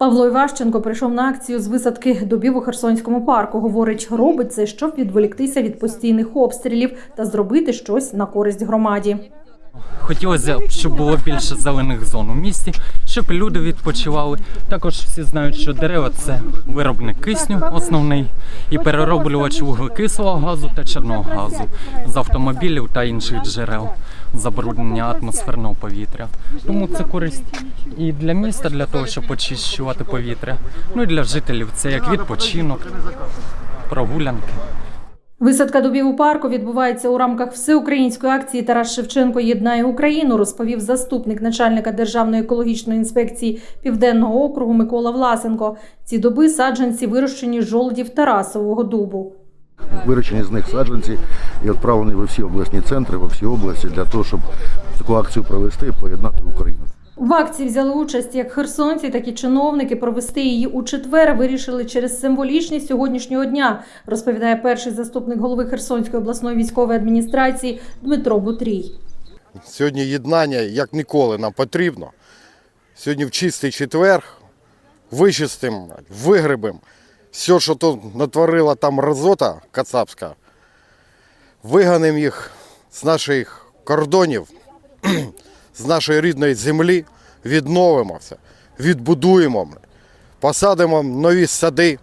Павло Іващенко прийшов на акцію з висадки добів у Херсонському парку. Говорить, робить це, щоб відволіктися від постійних обстрілів та зробити щось на користь громаді. Хотілося, б, щоб було більше зелених зон у місті, щоб люди відпочивали. Також всі знають, що дерева це виробник кисню основний і перероблювач вуглекислого газу та чорного газу з автомобілів та інших джерел забруднення атмосферного повітря. Тому це користь і для міста, для того, щоб очищувати повітря. Ну і для жителів це як відпочинок, прогулянки. Висадка дубів у парку відбувається у рамках всеукраїнської акції Тарас Шевченко єднає Україну, розповів заступник начальника Державної екологічної інспекції Південного округу Микола Власенко. Ці дуби саджанці вирощені з жолудів Тарасового дубу. Виручені з них саджанці і відправлені во всі обласні центри, во всі області для того, щоб таку акцію провести і поєднати Україну. В акції взяли участь як херсонці, так і чиновники. Провести її у четвер вирішили через символічність сьогоднішнього дня, розповідає перший заступник голови Херсонської обласної військової адміністрації Дмитро Бутрій. Сьогодні єднання як ніколи нам потрібно. Сьогодні в чистий четвер вичистим, вигребем все, що тут натворила там разота кацапська, виганемо їх з наших кордонів, з нашої рідної землі, відновимо все, відбудуємо, посадимо нові сади,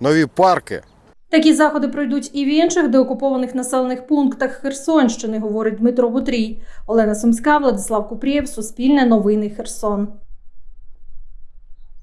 нові парки. Такі заходи пройдуть і в інших деокупованих населених пунктах Херсонщини, говорить Дмитро Бутрій. Олена Сумська, Владислав Купрієв, Суспільне новини Херсон.